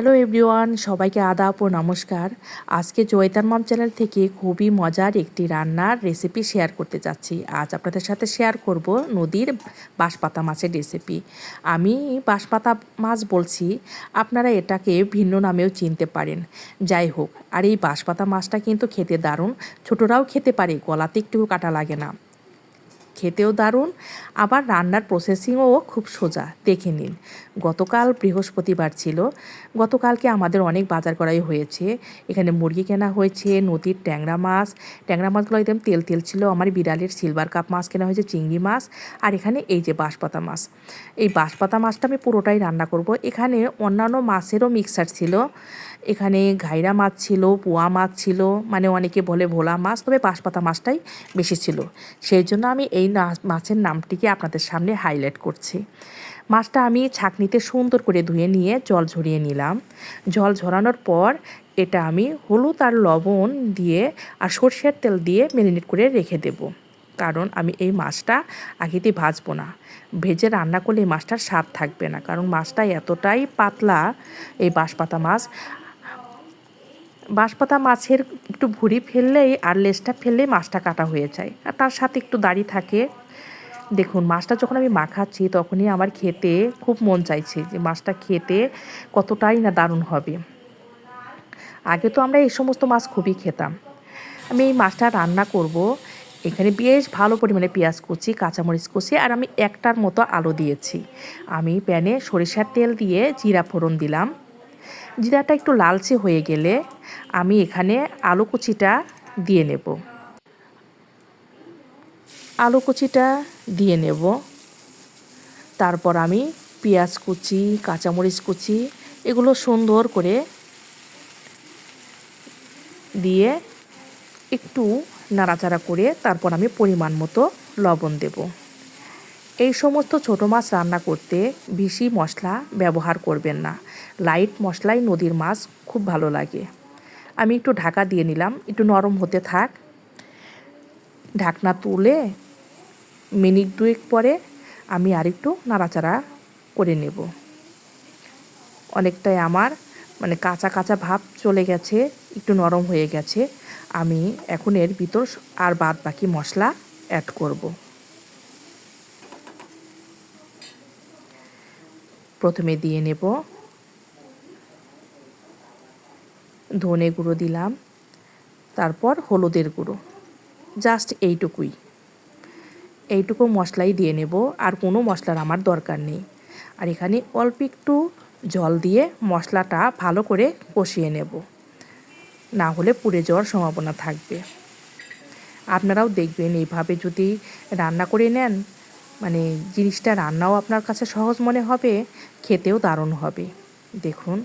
Hello everyone, সবাইকে আদাব ও নমস্কার। আজকে জয়তার মাম চ্যানেল থেকে খুবই মজার একটি রান্নার রেসিপি শেয়ার করতে যাচ্ছি। আজ আপনাদের সাথে শেয়ার করব নদীর বাঁশপাতা মাছের রেসিপি আমি বাঁশপাতা মাছ বলছি, আপনারা এটাকে ভিন্ন নামেও চিনতে পারেন। যাই হোক, আর এই বাঁশপাতা মাছটা কিন্তু খেতে দারুণ। ছোটরাও খেতে পারে, গলাতে একটু কাটা লাগে না। খেতেও দারুণ, আবার রান্নার প্রসেসিংও খুব সোজা, দেখে নিন। গতকাল বৃহস্পতিবার ছিল। গতকালকে আমাদের অনেক বাজার করাই হয়েছে। এখানে মুরগি কেনা হয়েছে, নদীর ট্যাংরা মাছ। ট্যাংরা মাছগুলো একদম তেল তেল ছিল। আমার বিড়ালের সিলভার কাপ মাছ কেনা হয়েছে, চিংড়ি মাছ। আর এখানে এই যে বাঁশপাতা মাছ। এই বাঁশপাতা মাছটা আমি পুরোটাই রান্না করব। এখানে অন্যান্য মাছেরও মিক্সার ছিল। এখানে ঘাইরা মাছ ছিল, পোয়া মাছ ছিল। মানে অনেকে বলে ভোলা মাছ, তবে বাঁশপাতা মাছটাই বেশি ছিল। সেই জন্য আমি এই মাছের নামটিকে আপনাদের সামনে হাইলাইট করছি। মাছটা আমি ছাকনিতে সুন্দর করে ধুয়ে নিয়ে জল ঝরিয়ে নিলাম। জল ঝরানোর পর এটা আমি হলুদ আর লবণ দিয়ে আর সর্ষের তেল দিয়ে ম্যারিনেট করে রেখে দেব। কারণ আমি এই মাছটা আগেতে ভাজবো না। ভেজে রান্না করলে এই মাছটার স্বাদ থাকবে না। কারণ মাছটা এতটাই পাতলা, এই বাঁশপাতা মাছ বাঁশপাতা মাছের একটু ভুড়ি ফেললেই আর লেজটা ফেললেই মাছটা কাটা হয়ে যায়। আর তার সাথে একটু দাড়ি থাকে। দেখুন, মাছটা যখন আমি মাখাচ্ছি তখনই আমার খেতে খুব মন চাইছে যে মাছটা খেতে কতটাই না দারুণ হবে। আগে তো আমরা এই সমস্ত মাছ খুবই খেতাম। আমি এই মাছটা রান্না করব। এখানে বেশ ভালো পরিমাণে পেঁয়াজ কুচি, কাঁচামরিচ কুচি আর আমি একটার মতো আলু দিয়েছি। আমি প্যানে সরিষার তেল দিয়ে জিরা ফোড়ন দিলাম। জিরাটা একটু লালচে হয়ে গেলে আমি এখানে আলু কুচিটা দিয়ে নেব। আলু কুচিটা দিয়ে নেব। তারপর আমি পেঁয়াজ কুচি, কাঁচামরিচ কুচি এগুলো সুন্দর করে দিয়ে একটু নাড়াচাড়া করে তারপর আমি পরিমাণ মতো লবণ দেব। এই সমস্ত ছোটো মাছ রান্না করতে বেশি মশলা ব্যবহার করবেন না। লাইট মশলাই, নদীর মাছ খুব ভালো লাগে। আমি একটু ঢাকা দিয়ে নিলাম, একটু নরম হতে থাক। ঢাকনা তুলে মিনিট দুয়েক পরে আমি আর একটু নাড়াচাড়া করে নেব। অনেকটাই আমার মানে কাঁচা কাঁচা ভাব চলে গেছে, একটু নরম হয়ে গেছে। আমি এখন এর ভিতর আর বাদ বাকি মশলা অ্যাড করব। প্রথমে দিয়ে নেব। ধনে গুঁড়ো দিলাম। তারপর হলুদের গুঁড়ো। জাস্ট এইটুকুই। এইটুকু মশলাই দিয়ে নেব। আর কোনো মশলার আমার দরকার নেই। আর এখানে অল্প একটু জল দিয়ে মশলাটা ভালো করে কষিয়ে নেব। না হলে পুড়ে যাওয়ার সম্ভাবনা থাকবে। আপনারাও দেখবেন এইভাবে যদি রান্না করে নেন মানে জিনিসটা রান্নাও আপনার কাছে সহজ মনে হবে, খেতেও দারুণ হবে। দেখুন,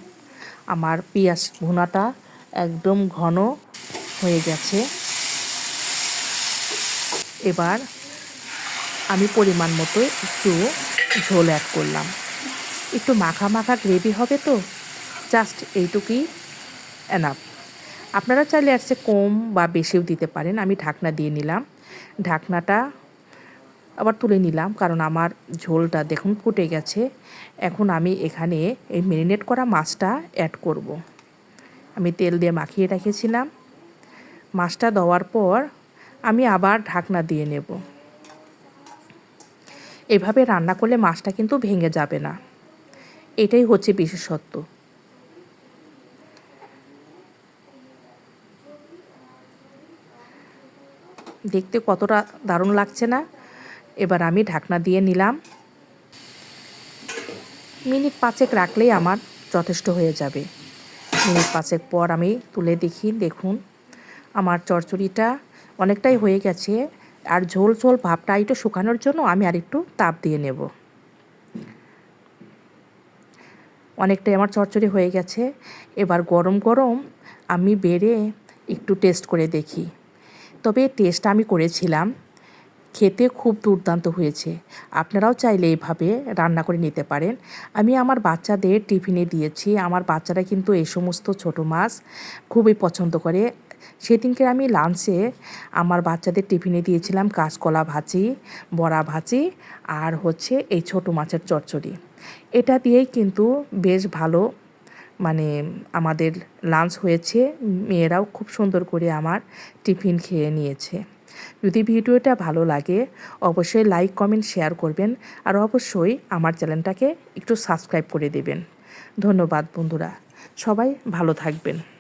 আমার পেঁয়াজ ভুনাটা একদম ঘন হয়ে গেছে। এবার আমি পরিমাণ মতো একটু ঝোল অ্যাড করলাম। একটু মাখা মাখা গ্রেভি হবে তো জাস্ট এইটুকুই এনাফ আপনারা চাইলে আর কম বা বেশিও দিতে পারেন, আমি ঢাকনা দিয়ে নিলাম। ঢাকনাটা আবার তুলে নিলাম, কারণ আমার ঝোলটা দেখুন ফুটে গেছে। এখন আমি এখানে এই মেরিনেট করা মাছটা অ্যাড করব। আমি তেল দিয়ে মাখিয়ে রেখেছিলাম। মাছটা দেওয়ার পর আমি আবার ঢাকনা দিয়ে নেব। এভাবে রান্না করলে মাছটা কিন্তু ভেঙে যাবে না। এটাই হচ্ছে বিশেষত্ব। দেখতে কতটা দারুণ লাগছে না? এবার আমি ঢাকনা দিয়ে নিলাম। মিনিট পাঁচেক রাখলেই আমার যথেষ্ট হয়ে যাবে। মিনিট পাঁচেক পর আমি তুলে দেখি, দেখুন, আমার চরচড়িটা অনেকটাই হয়ে গেছে আর ঝোল ঝোল ভাবটা একটু শুকানোর জন্য আমি আর একটু তাপ দিয়ে নেব। অনেকটাই আমার চরচড়ি হয়ে গেছে। এবার গরম গরম আমি বেড়ে একটু টেস্ট করে দেখি। তবে টেস্ট আমি করেছিলাম। খেতে খুব দুর্দান্ত হয়েছে। আপনারাও চাইলে এইভাবে রান্না করে নিতে পারেন। আমি আমার বাচ্চাদের টিফিনে দিয়েছি। আমার বাচ্চারা কিন্তু এই সমস্ত ছোট মাছ খুবই পছন্দ করে। সেদিনকে আমি লাঞ্চে আমার বাচ্চাদের টিফিনে দিয়েছিলাম কাঁচকলা ভাজি, বড়া ভাজি আর হচ্ছে এই ছোট মাছের চচ্চড়ি। এটা দিয়েই কিন্তু বেশ ভালো মানে আমাদের লাঞ্চ হয়েছে। মেয়েরাও খুব সুন্দর করে আমার টিফিন খেয়ে নিয়েছে। যদি ভিডিওটা ভালো লাগে, অবশ্যই লাইক কমেন্ট শেয়ার করবেন আর অবশ্যই আমার চ্যানেলটাকে একটু সাবস্ক্রাইব করে দেবেন। ধন্যবাদ বন্ধুরা, সবাই ভালো থাকবেন।